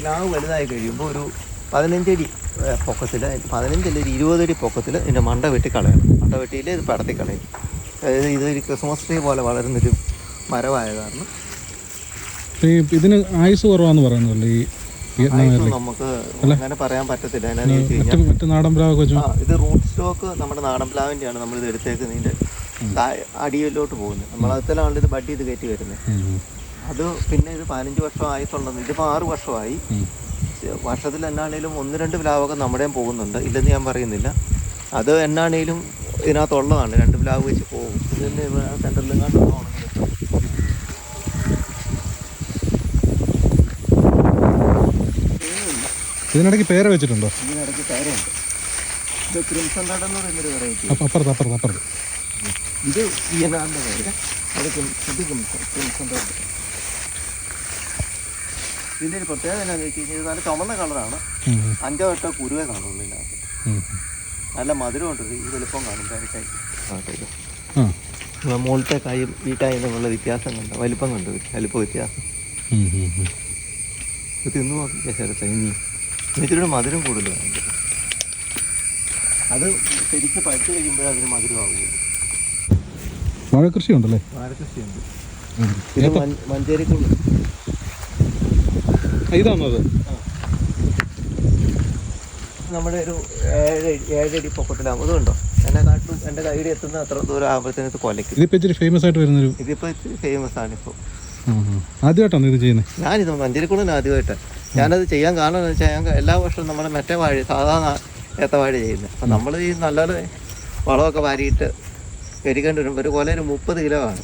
പ്ലാവ് വലുതായി കഴിയുമ്പോൾ ഒരു പതിനഞ്ചടി പൊക്കത്തിൽ പതിനഞ്ചല്ല ഒരു ഇരുപതടി പൊക്കത്തിൽ ഇതിന്റെ മണ്ട വെട്ടി കളയണം. മണ്ട വെട്ടിയിൽ ഇത് പടത്തി കളയും. അതായത് ഇതൊരു ക്രിസ്മസ് ട്രീ പോലെ വളരുന്നൊരു മരമായ കാരണം ഈ ഇതിന് ആയുസ് കുറവാന്ന് പറയുന്നതല്ലേ ഈ നമുക്ക് അങ്ങനെ പറയാൻ പറ്റത്തില്ല. മറ്റ് നാടൻ വെച്ചു? ഇത് റൂട്ട് സ്റ്റോക്ക് നമ്മുടെ നാടൻ പ്ലാവിന്റെയാണ് നമ്മളിത് എടുത്തേക്കുന്നതിന്റെ അടിയിലോട്ട് പോകുന്നത് നമ്മളതിലാണ് ഇത് ബഡ് ചെയ്ത് കയറ്റി വരുന്നത്. അത് പിന്നെ ഇത് പതിനഞ്ച് വർഷം ആയിട്ടുണ്ടെന്ന് ഇതിപ്പോൾ ആറ് വർഷമായി. വർഷത്തിൽ എന്നാണേലും ഒന്ന് രണ്ട് പ്ലാവൊക്കെ നമ്മുടെയും പോകുന്നുണ്ട്. ഇല്ലെന്ന് ഞാൻ പറയുന്നില്ല. അത് എന്നാണേലും ഇതിനകത്തുള്ളതാണ്. രണ്ട് പ്ലാവ് വെച്ച് പോകും. ഇതിന് സെന്ററിലും കണ്ടു ഇതിനിടയ്ക്ക് പേര വെച്ചിട്ടുണ്ടോ? ഇതിനിടയ്ക്ക് ഇത് ക്രിംസൺ റെഡ് എന്ന് പറയുന്നൊരു വെറൈറ്റി അപ്പ- അപ്പുറത്ത് അപ്പുറത്ത് അപ്പുറത്ത്. ഇത് വിയനാറിന്റെ പേര്. അത് ക്രിം- ഇത് ക്രിംസൺ ക്രിംസൺ റെഡ് ഇതിന്റെ ഒരു പ്രത്യേകത എന്നാന്ന് വെച്ച് കഴിഞ്ഞാൽ ഇത് നല്ല ചുമന്ന കളറാണ്. അഞ്ചോ എട്ടോ കുരുവേ കാണുള്ളൂ ഇതിനകത്ത്. നല്ല മധുരമുണ്ട് ഇത്. എളുപ്പം കാണും പേരക്കായി മുകളിലത്തെ കായും ഈ കായും തമ്മിലുള്ള വ്യത്യാസം കണ്ട? വലിപ്പം കണ്ടു? വലിപ്പ വ്യത്യാസം. തിന്നു നോക്കിയ ശരത്തെ ഇനി ഇതിലൂടെ മധുരം കൂടുതലാണ്. അത് ശരിക്ക് പഴുത്തു കഴിയുമ്പോൾ അതിന് മധുരമാവുകയാണ് വാഴ കൃഷി ഉണ്ടല്ലേ വാഴകൃഷിയുണ്ട് കൃഷി ഉണ്ട് മഞ്ച- മഞ്ചേരിക്കുള്ളു ആ, ഇതാണോ അത്? നമ്മുടെ ഒരു ഏഴ് ഏഴടി പൊക്കത്തിലാകും അതുകൊണ്ടോ എന്നെ കാട്ടും എന്റെ കൈയിൽ എത്തുന്ന അത്ര ദൂരം ആകുമ്പോഴത്തേന് ഇത് ഇതിപ്പോ ഇതിപ്പോൾ ഇച്ചിരി ഫേമസ് ആയിട്ട് വരുന്നൊരു ഇതിപ്പോൾ ഇത്തിരി ഫേമസ് ആണ് ഇപ്പോ. ആദ്യമായിട്ടാണ് ഇത് ചെയ്യുന്നത് ഞാനിത് മഞ്ചേരിക്കുളം ആദ്യമായിട്ട്. ഞാനത് ചെയ്യാൻ കാരണം എന്ന് വെച്ചാൽ ഞാൻ എല്ലാ വർഷവും നമ്മുടെ മറ്റേ വാഴ സാധാരണ ഏത്തവാഴ ചെയ്യുന്നത്. അപ്പം നമ്മൾ ഈ നല്ലത് വളമൊക്കെ വാരിയിട്ട് കരിക്കേണ്ടി വരുമ്പോൾ ഒരു കൊല ഒരു മുപ്പത് കിലോ ആണ്.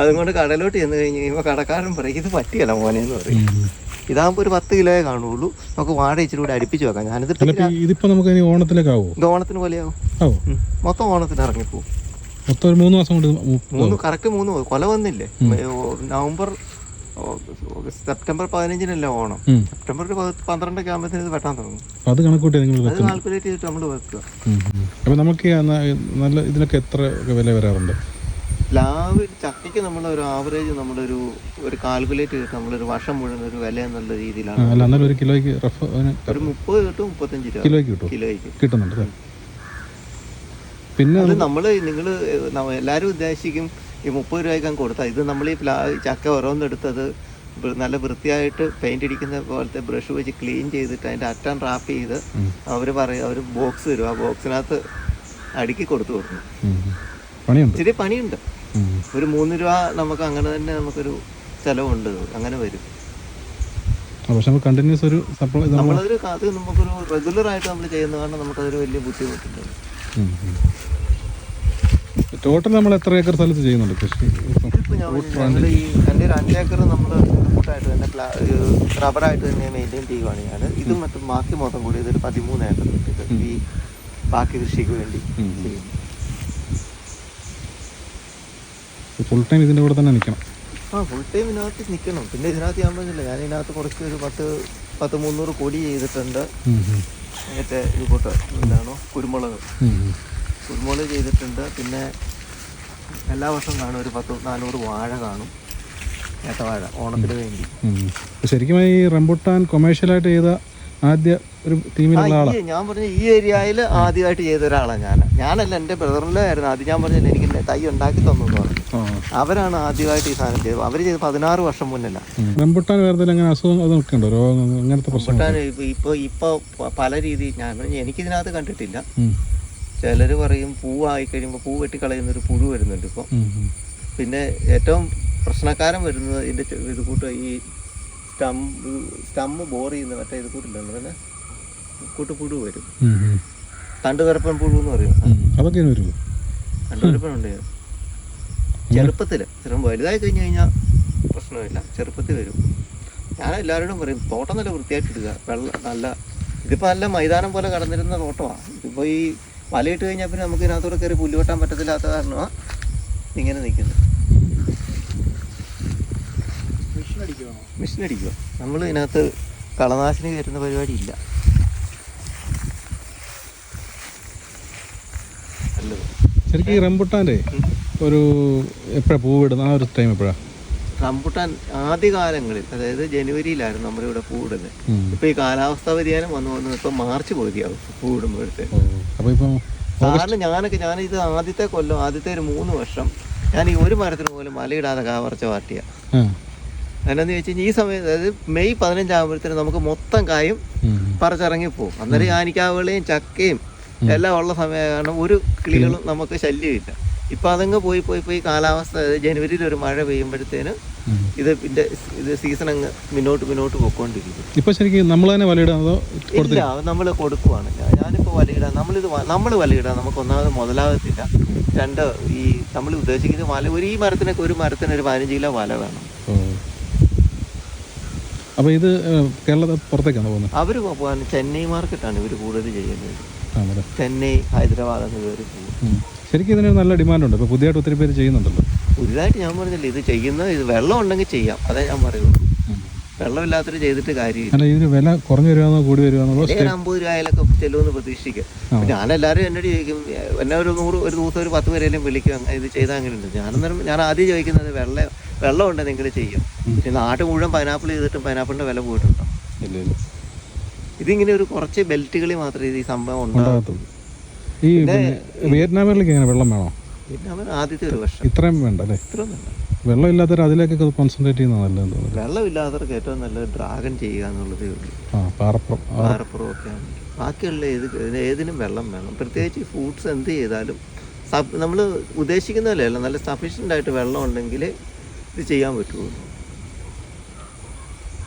അതുകൊണ്ട് കടലോട്ട് ചെന്ന് കഴിഞ്ഞ് കഴിയുമ്പോൾ കടക്കാരൻ പറയും ഇത് പറ്റിയല്ല മോനെ എന്ന് പറയും. ഇതാകുമ്പോൾ ഒരു പത്ത് കിലോയെ കാണുള്ളൂ. നമുക്ക് വാഴ ഇച്ചിരി കൂടെ അടുപ്പിച്ച് വെക്കാം. ഞാനിത് ഇതിപ്പോ നമുക്ക് ഇനി ആവും? ഇത് ഓണത്തിന് പോലെയാവും. മൊത്തം ഓണത്തിന് ഇറങ്ങിപ്പോവും. മൊത്തം ഒരു മൂന്ന് മാസം കൊണ്ട് മൂന്ന് കറക്റ്റ് മൂന്ന് കൊല വന്നില്ലേ? നവംബർ ഓ, സെപ്റ്റംബർ പതിനഞ്ചിനല്ലേ ഓണം. സെപ്റ്റംബർ ഒരു പന്ത്രണ്ടൊക്കെ ആകുമ്പോഴത്തേന് ഇത് വെട്ടാൻ തുടങ്ങും. അത് കണക്കൂട്ടി നിങ്ങൾ അത് കാൽക്കുലേറ്റ് ചെയ്തിട്ട് നമ്മൾ വെക്കുക. അപ്പോൾ നമുക്ക് നല്ല ഇതിനൊക്കെ എത്ര വില വരാറുണ്ട്? പ്ലാവ് ചക്കയ്ക്ക് നമ്മൾ ഒരു ആവറേജ് നമ്മളൊരു ഒരു കാൽക്കുലേറ്റ് ചെയ്തിട്ട് നമ്മളൊരു വർഷം മുഴുവൻ ഒരു വില എന്നുള്ള രീതിയിലാണ്. ഒരു കിലോയ്ക്ക് റഫ് ഒരു മുപ്പത് തൊട്ട് മുപ്പത്തഞ്ച് രൂപ. കിലോയ്ക്ക് കിട്ടും കിലോയ്ക്ക്. കിട്ടുന്നുണ്ട് പിന്നെ അത് നമ്മൾ നിങ്ങൾ എല്ലാവരും ഉദ്ദേശിക്കും ഈ മുപ്പത് രൂപയ്ക്കാൻ കൊടുത്താൽ ഇത് നമ്മൾ ഈ പ്ലാ ചക്ക ഓരോന്നെടുത്തത് നല്ല വൃത്തിയായിട്ട് പെയിന്റ് അടിക്കുന്ന പോലത്തെ ബ്രഷ് വെച്ച് ക്ലീൻ ചെയ്തിട്ട് അതിന്റെ അറ്റം റാപ്പ് ചെയ്ത്. അവർ പറയും അവർ ബോക്സ് തരും ആ ബോക്സിനകത്ത് അടുക്കി കൊടുത്തു കൊടുക്കും. ഇച്ചിരി പണിയുണ്ട്. ഒരു മൂന്ന് രൂപ നമുക്ക് അങ്ങനെ തന്നെ നമുക്കൊരു ചിലവുണ്ട്. അങ്ങനെ വരും. ആ, പക്ഷെ നമുക്ക് കണ്ടിന്യൂസ് ഒരു നമ്മളതൊരു അത് നമുക്കൊരു റെഗുലർ ആയിട്ട് നമ്മൾ ചെയ്യുന്ന കാരണം നമുക്കതൊരു വലിയ ബുദ്ധിമുട്ടുണ്ട്. ടോട്ടൽ നമ്മൾ എത്ര ഏക്കർ സ്ഥലത്ത് ചെയ്യുന്നുണ്ട് കൃഷി? ഞങ്ങൾ ഈ എന്റെ ഒരു അഞ്ചേക്കർ നമ്മൾ കൂട്ടായിട്ട് തന്നെ പ്ലാ- ഈ റബ്ബറായിട്ട് തന്നെ മെയിന്റെയിൻ ചെയ്യുവാണ് ഞാൻ ഇത് മറ്റും ബാക്കി മൊത്തം കൂടി ഇതൊരു പതിമൂന്ന് ഏക്കർ ഈ ബാക്കി കൃഷിക്ക് വേണ്ടി. ഫുൾ ടൈം ഇതിന്റെ കൂടെ തന്നെ നിൽക്കണം ആ ഫുൾ ടൈം ഇതിനകത്ത് നിൽക്കണം പിന്നെ ഇതിനകത്ത് ഞാൻ പറഞ്ഞില്ല ഞാൻ ഇതിനകത്ത് കുറച്ച് ഒരു പത്ത് പത്ത് മുന്നൂറ് കൊടി ചെയ്തിട്ടുണ്ട്. മറ്റേ ഇത് കൂട്ട് എന്താണോ കുരുമുളക്. കുരുമുളക് ചെയ്തിട്ടുണ്ട്. പിന്നെ എല്ലാ വർഷവും കാണും ഒരു പത്ത് നാനൂറ് വാഴ കാണും. ഏത്തവാഴ ഓണത്തിന് വേണ്ടി. ശരിക്കും ഈ റംബുട്ടാൻ കൊമേഴ്ഷ്യലായിട്ട് ചെയ്ത ആദ്യ ഒരു ടീമിലുള്ള ആളാണ് ഞാൻ പറഞ്ഞ ഈ ഏരിയയിൽ ആദ്യമായിട്ട് ചെയ്ത ഒരാളാണ് ഞാൻ. ഞാനല്ല എന്റെ ബ്രദറിന്റെ ആയിരുന്നു ആദ്യം ഞാൻ പറഞ്ഞില്ല എനിക്ക് എന്റെ തൈ ഉണ്ടാക്കി തന്നു എന്ന് പറഞ്ഞു. അവരാണ് ആദ്യമായിട്ട് ഈ സാധനം ചെയ്തത്. അവർ ചെയ്ത് പതിനാറ് വർഷം മുന്നല്ല. റംബുട്ടാൻ വേറെ അങ്ങനെ അസുഖം അതൊക്കെ ഉണ്ടോ രോഗം അങ്ങനത്തെ പൊട്ടാൻ ഇപ്പോൾ ഇപ്പോൾ പല രീതി ഞാൻ പറഞ്ഞു എനിക്കിതിനകത്ത് കണ്ടിട്ടില്ല. ചിലർ പറയും പൂവായി കഴിയുമ്പോൾ പൂ വെട്ടിക്കളയുന്ന ഒരു പുഴു വരുന്നുണ്ട് ഇപ്പോൾ. പിന്നെ ഏറ്റവും പ്രശ്നക്കാരൻ വരുന്നത് ഇതിന്റെ ഇത് കൂട്ട് ഈ സ്റ്റം സ്റ്റമ്പ് ബോർ ചെയ്യുന്ന മറ്റേ ഇത് കൂട്ടില്ലുണ്ട് പിന്നെ കൂട്ട് പുഴു വരും. ഉം, ഉം. തണ്ട് കറുപ്പൻ പുഴു എന്ന് പറയും. അതൊക്കെ വരുമോ തണ്ട് കറുപ്പനുണ്ട് ചെറുപ്പത്തിൽ ചെറുപ്പം വലുതായി കഴിഞ്ഞു കഴിഞ്ഞാൽ പ്രശ്നമില്ല. ചെറുപ്പത്തിൽ വരും. ഞാൻ എല്ലാവരോടും പറയും തോട്ടം നല്ല വൃത്തിയായിട്ട് ഇടുക. വെള്ളം നല്ല ഇതിപ്പോൾ നല്ല മൈതാനം പോലെ കടന്നിരുന്ന തോട്ടമാണ് ഇതിപ്പോൾ ഈ വലയിട്ട് കഴിഞ്ഞാൽ പിന്നെ നമുക്ക് ഇതിനകത്തൂടെ കയറി പുല്ല് വെട്ടാൻ പറ്റത്തില്ലാത്ത കാരണമാണ് ഇങ്ങനെ നിൽക്കുന്നത്. മെഷീൻ നമ്മൾ ഇതിനകത്ത് കളനാശിനി കയറ്റുന്ന പരിപാടി ഇല്ല ശരിക്കും ഈ റംബുട്ടാന്റെ ഒരു എപ്പോഴാണ് പൂവിടുന്നത് ആ ഒരു ടൈം എപ്പോഴാണ് റംബുട്ടാൻ ആദ്യകാലങ്ങളിൽ അതായത് ജനുവരിയിലായിരുന്നു നമ്മുടെ ഇവിടെ പൂടുന്നത് ഇപ്പൊ ഈ കാലാവസ്ഥ വ്യതിയാനം വന്നു വന്നു ഇപ്പൊ മാർച്ച് പകുതിയാവും കൂടുമ്പോഴത്തെ കാരണം ഞാനൊക്കെ ഞാൻ ഇത് ആദ്യത്തെ കൊല്ലം ആദ്യത്തെ ഒരു മൂന്ന് വർഷം ഞാൻ ഈ ഒരു മരത്തിന് പോലും മലയിടാതെ കാവർച്ച വാർട്ടിയ അതിനെന്ന് എന്നാന്ന് ചോദിച്ചു കഴിഞ്ഞാൽ ഈ സമയത്ത് അതായത് മെയ് പതിനഞ്ചാകുമ്പോഴത്തേനും നമുക്ക് മൊത്തം കായും. പറിച്ചിറങ്ങി പോകും അന്നേരം ആനിക്കാവുകളെയും ചക്കയും എല്ലാം ഉള്ള സമയമാണ് കാരണം ഒരു കിളികളും നമുക്ക് ശല്യമില്ല. ഇപ്പൊ അതങ്ങ് പോയി പോയി പോയി കാലാവസ്ഥ ജനുവരിയിൽ ഒരു മഴ പെയ്യുമ്പോഴത്തേന്. ഇത് ഇതിന്റെ ഇത് സീസൺ അങ്ങ് മുന്നോട്ട് മുന്നോട്ട് പോയിക്കൊണ്ടിരിക്കും ഇപ്പൊ ശരിക്കും നമ്മൾ തന്നെ വലയിടാം അതോ ഇല്ല നമ്മൾ കൊടുക്കുവാണ്. ഞാൻ- ഞാനിപ്പോ വലയിടാൻ നമ്മളിത് നമ്മൾ വലയിടാം. നമുക്ക് ഒന്നാമത് മുതലാകത്തില്ല. രണ്ട് ഈ നമ്മൾ ഉദ്ദേശിക്കുന്നത് വല ഒരു ഈ മരത്തിനൊക്കെ ഒരു മരത്തിന് ഒരു പതിനഞ്ച് കിലോ വല വേണം. അപ്പോൾ ഇത് കേരളത്തിൽ പുറത്തേക്കാണ് പോകുന്നത്? അവർ പോകാൻ ചെന്നൈ മാർക്കറ്റാണ് ഇവർ കൂടുതൽ ചെയ്യുന്നത്. ചെന്നൈ ഹൈദരാബാദ് എന്ന് കയറി പോകും. ശരിക്കും ഇതിന് നല്ല ഡിമാൻഡുണ്ട്. ഇപ്പോൾ പുതിയതായിട്ട് ഒത്തിരി പേര് ചെയ്യുന്നുണ്ടല്ലോ. പുതുതായിട്ട് ഞാൻ പറഞ്ഞില്ല ഇത് ചെയ്യുന്ന ഇത് വെള്ളം ഉണ്ടെങ്കിൽ ചെയ്യാം. അതേ ഞാൻ പറയുള്ളൂ. വെള്ളമില്ലാത്തൊരു ചെയ്തിട്ട് കാര്യമില്ല. ഇതിന് വില കുറഞ്ഞു വരുവാന്നോ കൂടി വരുവാന്നോ അമ്പത് രൂപയിലൊക്കെ ചെല്ലുമെന്ന് പ്രതീക്ഷിക്കാം. ഞാനെല്ലാവരും ഞാൻ എല്ലാവരും എന്നോട് ചോദിക്കും എന്നെ ഒരു നൂറ് ഒരു ദിവസം ഒരു പത്ത് പേരെങ്കിലും വിളിക്കും ഇത് ചെയ്താൽ അങ്ങനെ ഉണ്ട്. ഞാനന്നേരം ഞാൻ ആദ്യം ചോദിക്കുന്നത് വെള്ളം വെള്ളം ഉണ്ട് നിങ്ങൾ ചെയ്യും? നാട്ട് മുഴുവൻ പൈനാപ്പിൾ ചെയ്തിട്ടും പൈനാപ്പിളിന്റെ വില പോയിട്ടുണ്ടോ ഇതിങ്ങനെ ഒരു കുറച്ച് ബെൽറ്റുകളിൽ മാത്രമേ ഇത് ഈ സംഭവം ഉണ്ടാകും ഉണ്ടാകത്തുള്ളൂ. ഈ വിയറ്റ്നാമിലേക്ക് ഇങ്ങനെ വെള്ളം വേണോ? പിന്നെ അവർ ആദ്യത്തെ ഒരു വർഷം. ഇത്രയും വേണ്ട അല്ലേ? വെള്ളം ഇല്ലാത്തവർ അതിലേക്ക് കോൺസെൻട്രേറ്റ് ചെയ്യുന്നത് നല്ലത് വെള്ളമില്ലാത്തവർക്ക് ഏറ്റവും നല്ലത് ഡ്രാഗൺ ചെയ്യുക എന്നുള്ളതേ ഉള്ളൂ. പാറപ്പുറം ആ, പാറപ്പുറമൊക്കെയാണ് ബാക്കിയുള്ള ഏത് ഏതിനും വെള്ളം വേണം. പ്രത്യേകിച്ച് ഫ്രൂട്ട്സ് എന്ത് ചെയ്താലും നമ്മൾ ഉദ്ദേശിക്കുന്നതല്ല നല്ല സഫീഷ്യന്റ് ആയിട്ട് വെള്ളം ഉണ്ടെങ്കിൽ ഇത് ചെയ്യാൻ പറ്റുള്ളൂ.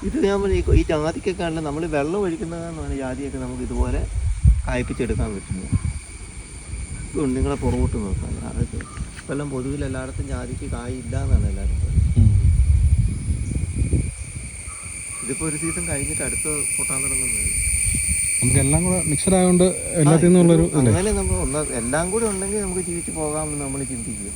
ഇത് ഞാൻ ഈ ജാതിക്കൊക്കെ ആണെങ്കിൽ നമ്മൾ വെള്ളം ഒഴിക്കുന്നതെന്നാണ് ജാതിയൊക്കെ നമുക്ക് ഇതുപോലെ കായ്പിച്ചെടുക്കാൻ പറ്റുന്നത് ഇതുണ്ട് നിങ്ങളെ പുറകോട്ട് നോക്കാൻ. അതൊക്കെ ഇപ്പെല്ലാം പൊതുവിൽ എല്ലായിടത്തും ജാതിക്ക് കായില്ല എന്നാണ് എല്ലാവരും ഇതിപ്പോ ഇതിപ്പോൾ ഒരു സീസൺ കഴിഞ്ഞിട്ട് അടുത്ത് പൊട്ടാൻ തുടങ്ങുന്നത് നമുക്ക് എല്ലാം കൂടെ മിക്സഡ് ആയതുകൊണ്ട് എല്ലാത്തിൽ നിന്നുള്ളൊരു അങ്ങനെ ഒന്ന് എല്ലാം കൂടി ഉണ്ടെങ്കിൽ നമുക്ക് ജീവിച്ച് പോകാമെന്ന് നമ്മൾ ചിന്തിക്കുക.